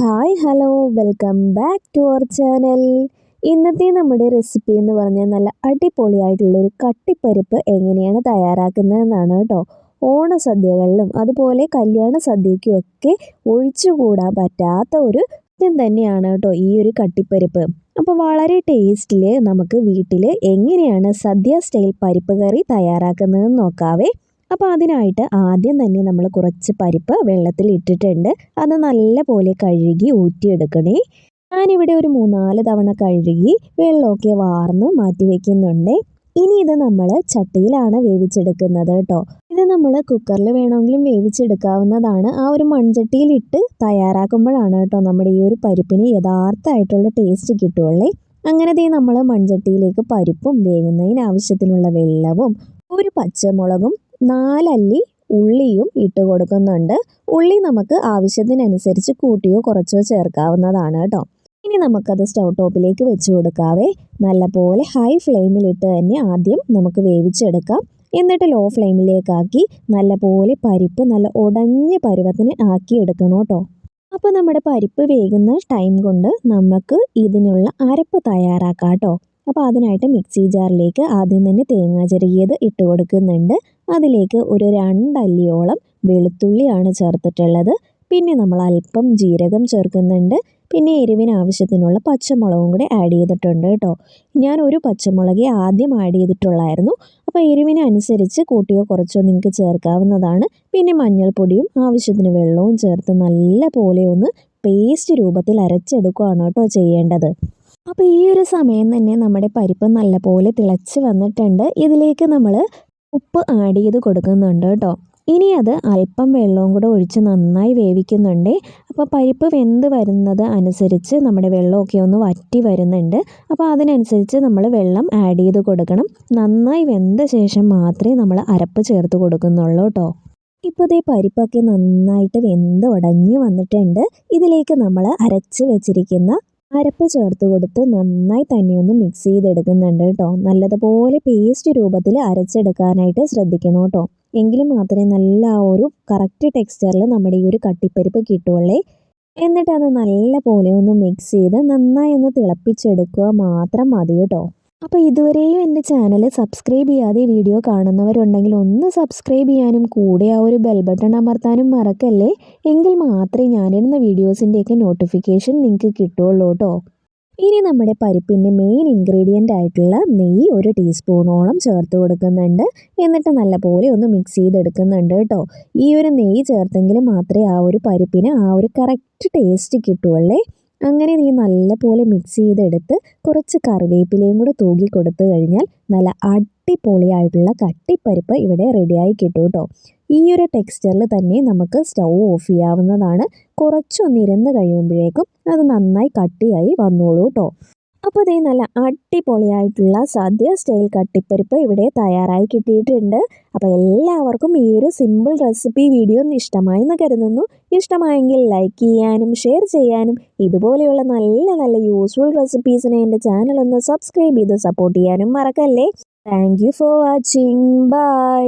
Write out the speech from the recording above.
Hi hello welcome back to our channel. ഇന്നത്തെ നമ്മുടെ recipe എന്ന് പറഞ്ഞാൽ നല്ല അടിപൊളിയായിട്ടുള്ള ഒരു കട്ടിപ്പരിപ്പ് എങ്ങനെയാണ് തയ്യാറാക്കുന്നതെന്നാണ് കേട്ടോ. ഓണസദ്യകളിലും അതുപോലെ കല്യാണ സദ്യയ്ക്കും ഒക്കെ ഒഴിച്ചുകൂടാൻ പറ്റാത്ത ഒരു ഇതും തന്നെയാണ് കേട്ടോ ഈ ഒരു കട്ടിപ്പരിപ്പ്. അപ്പോൾ വളരെ ടേസ്റ്റിൽ നമുക്ക് വീട്ടിൽ എങ്ങനെയാണ് സദ്യ സ്റ്റൈൽ പരിപ്പ് കറി തയ്യാറാക്കുന്നതെന്ന് നോക്കാവേ. അപ്പോൾ അതിനായിട്ട് ആദ്യം തന്നെ നമ്മൾ കുറച്ച് പരിപ്പ് വെള്ളത്തിൽ ഇട്ടിട്ടുണ്ട്. അത് നല്ല പോലെ കഴുകി ഊറ്റിയെടുക്കണേ. ഞാനിവിടെ ഒരു മൂന്നാൽ തവണ കഴുകി വെള്ളമൊക്കെ വാർന്ന് മാറ്റി വെക്കുന്നുണ്ട്. ഇനി ഇത് നമ്മൾ ചട്ടിയിലാണ് വേവിച്ചെടുക്കുന്നത് കേട്ടോ. ഇത് നമ്മൾ കുക്കറിൽ വേണമെങ്കിലും വേവിച്ചെടുക്കാവുന്നതാണ്. ആ ഒരു മൺചട്ടിയിലിട്ട് തയ്യാറാക്കുമ്പോഴാണ് കേട്ടോ നമ്മുടെ ഈ ഒരു പരിപ്പിന് യഥാർത്ഥമായിട്ടുള്ള ടേസ്റ്റ് കിട്ടുള്ളേ. അങ്ങനെ ദേ നമ്മൾ മൺചട്ടിയിലേക്ക് പരിപ്പും വേകുന്നതിന് ആവശ്യത്തിനുള്ള വെള്ളവും ഒരു പച്ചമുളകും നാലല്ലി ഉള്ളിയും ഇട്ട് കൊടുക്കുന്നുണ്ട്. ഉള്ളി നമുക്ക് ആവശ്യത്തിനനുസരിച്ച് കൂട്ടിയോ കുറച്ചോ ചേർക്കാവുന്നതാണ് കേട്ടോ. ഇനി നമുക്കത് സ്റ്റൗ ടോപ്പിലേക്ക് വെച്ച് കൊടുക്കാവേ. നല്ലപോലെ ഹൈ ഫ്ലെയിമിലിട്ട് തന്നെ ആദ്യം നമുക്ക് വേവിച്ചെടുക്കാം. എന്നിട്ട് ലോ ഫ്ലെയിമിലേക്കാക്കി നല്ലപോലെ പരിപ്പ് നല്ല ഉടഞ്ഞ പരുവത്തിന് ആക്കി എടുക്കണം കേട്ടോ. അപ്പോൾ നമ്മുടെ പരിപ്പ് വേകുന്ന ടൈം കൊണ്ട് നമുക്ക് ഇതിനുള്ള അരപ്പ് തയ്യാറാക്കാം കേട്ടോ. അപ്പോൾ അതിനായിട്ട് മിക്സി ജാറിലേക്ക് ആദ്യം തന്നെ തേങ്ങ ചെറിയത് ഇട്ട് കൊടുക്കുന്നുണ്ട്. അതിലേക്ക് ഒരു രണ്ടല്ലിയോളം വെളുത്തുള്ളിയാണ് ചേർത്തിട്ടുള്ളത്. പിന്നെ നമ്മൾ അല്പം ജീരകം ചേർക്കുന്നുണ്ട്. പിന്നെ എരിവിന് ആവശ്യത്തിനുള്ള പച്ചമുളകും കൂടി ആഡ് ചെയ്തിട്ടുണ്ട് കേട്ടോ. ഞാൻ ഒരു പച്ചമുളകെ ആദ്യം ആഡ് ചെയ്തിട്ടുള്ളായിരുന്നു. അപ്പോൾ എരിവിന് അനുസരിച്ച് കൂട്ടിയോ കുറച്ചോ നിങ്ങൾക്ക് ചേർക്കാവുന്നതാണ്. പിന്നെ മഞ്ഞൾപ്പൊടിയും ആവശ്യത്തിന് വെള്ളവും ചേർത്ത് നല്ല പോലെ ഒന്ന് പേസ്റ്റ് രൂപത്തിൽ അരച്ചെടുക്കുകയാണ് കേട്ടോ ചെയ്യേണ്ടത്. അപ്പോൾ ഈ ഒരു സമയം തന്നെ നമ്മുടെ പരിപ്പ് നല്ലപോലെ തിളച്ച് വന്നിട്ടുണ്ട്. ഇതിലേക്ക് നമ്മൾ ഉപ്പ് ആഡ് ചെയ്ത് കൊടുക്കുന്നുണ്ട് കേട്ടോ. ഇനി അത് അല്പം വെള്ളവും കൂടെ ഒഴിച്ച് നന്നായി വേവിക്കുന്നുണ്ട്. അപ്പോൾ പരിപ്പ് വെന്ത് വരുന്നത് അനുസരിച്ച് നമ്മുടെ വെള്ളമൊക്കെ ഒന്ന് വറ്റി വരുന്നുണ്ട്. അപ്പോൾ അതിനനുസരിച്ച് നമ്മൾ വെള്ളം ആഡ് ചെയ്ത് കൊടുക്കണം. നന്നായി വെന്ത ശേഷം മാത്രമേ നമ്മൾ അരപ്പ് ചേർത്ത് കൊടുക്കുന്നുള്ളൂ കേട്ടോ. ഇപ്പോൾ ഇതേ പരിപ്പൊക്കെ നന്നായിട്ട് വെന്ത് ഉടഞ്ഞു വന്നിട്ടുണ്ട്. ഇതിലേക്ക് നമ്മൾ അരച്ച് വെച്ചിരിക്കുന്ന അരപ്പ് ചേർത്ത് കൊടുത്ത് നന്നായി തന്നെ ഒന്ന് മിക്സ് ചെയ്തെടുക്കുന്നുണ്ട് കേട്ടോ. നല്ലതുപോലെ പേസ്റ്റ് രൂപത്തിൽ അരച്ചെടുക്കാനായിട്ട് ശ്രദ്ധിക്കണം കേട്ടോ. എങ്കിൽ മാത്രമേ നല്ല ഒരു കറക്റ്റ് ടെക്സ്ചറിൽ നമ്മുടെ ഈ ഒരു കട്ടിപ്പരിപ്പ് കിട്ടുള്ളേ. എന്നിട്ട് അത് നല്ല പോലെ ഒന്ന് മിക്സ് ചെയ്ത് നന്നായി ഒന്ന് തിളപ്പിച്ചെടുക്കുക മാത്രം മതി കേട്ടോ. അപ്പോൾ ഇതുവരെയും എന്റെ ചാനൽ സബ്സ്ക്രൈബ് ചെയ്യാതെ വീഡിയോ കാണുന്നവരുണ്ടെങ്കിൽ ഒന്ന് സബ്സ്ക്രൈബ് ചെയ്യാനും കൂടെ ആ ഒരു ബെൽ ബട്ടൺ അമർത്താനും മറക്കല്ലേ? എങ്കിൽ മാത്രമേ ഞാനിടുന്ന വീഡിയോസിന്റെയൊക്കെ നോട്ടിഫിക്കേഷൻ നിങ്ങൾക്ക് കിട്ടുള്ളൂ കേട്ടോ. ഇനി നമ്മുടെ പരിപ്പിന്റെ മെയിൻ ഇൻഗ്രീഡിയന്റ് ആയിട്ടുള്ള നെയ്യ് ഒരു ടീസ്പൂണോളം ചേർത്ത് കൊടുക്കുന്നുണ്ട്. എന്നിട്ട് നല്ലപോലെ ഒന്ന് മിക്സ് ചെയ്തെടുക്കുന്നുണ്ട് കേട്ടോ. ഈ ഒരു നെയ്യ് ചേർത്തെങ്കിൽ മാത്രമേ ആ ഒരു പരിപ്പിന് ആ ഒരു കറക്റ്റ് ടേസ്റ്റ് കിട്ടുള്ളേ അങ്ങനെ നീ നല്ലപോലെ മിക്സ് ചെയ്തെടുത്ത് കുറച്ച് കറിവേപ്പിലയും കൂടെ തൂകി കൊടുത്തു കഴിഞ്ഞാൽ നല്ല അടിപൊളിയായിട്ടുള്ള കട്ടിപ്പരിപ്പ് ഇവിടെ റെഡിയായി കിട്ടും കേട്ടോ ഈ ഒരു ടെക്സ്ചറിൽ തന്നെ നമുക്ക് സ്റ്റൗ ഓഫ് ചെയ്യാവുന്നതാണ്. കുറച്ചൊന്നിരുന്ന് കഴിയുമ്പോഴേക്കും അത് നന്നായി കട്ടിയായി വന്നോളൂ കേട്ടോ അപ്പോൾ ഇതേ നല്ല അടിപൊളിയായിട്ടുള്ള സദ്യ സ്റ്റൈൽ കട്ടിപ്പരിപ്പ് ഇവിടെ തയ്യാറായി കിട്ടിയിട്ടുണ്ട്. അപ്പോൾ എല്ലാവർക്കും ഈ ഒരു സിമ്പിൾ റെസിപ്പി വീഡിയോ ഒന്ന് ഇഷ്ടമായി എന്ന് കരുതുന്നു. ഇഷ്ടമായെങ്കിൽ ലൈക്ക് ചെയ്യാനും ഷെയർ ചെയ്യാനും ഇതുപോലെയുള്ള നല്ല നല്ല യൂസ്ഫുൾ റെസിപ്പീസിനെ എന്റെ ചാനൽ ഒന്ന് സബ്സ്ക്രൈബ് ചെയ്ത് സപ്പോർട്ട് ചെയ്യാനും മറക്കല്ലേ. Thank for watching bye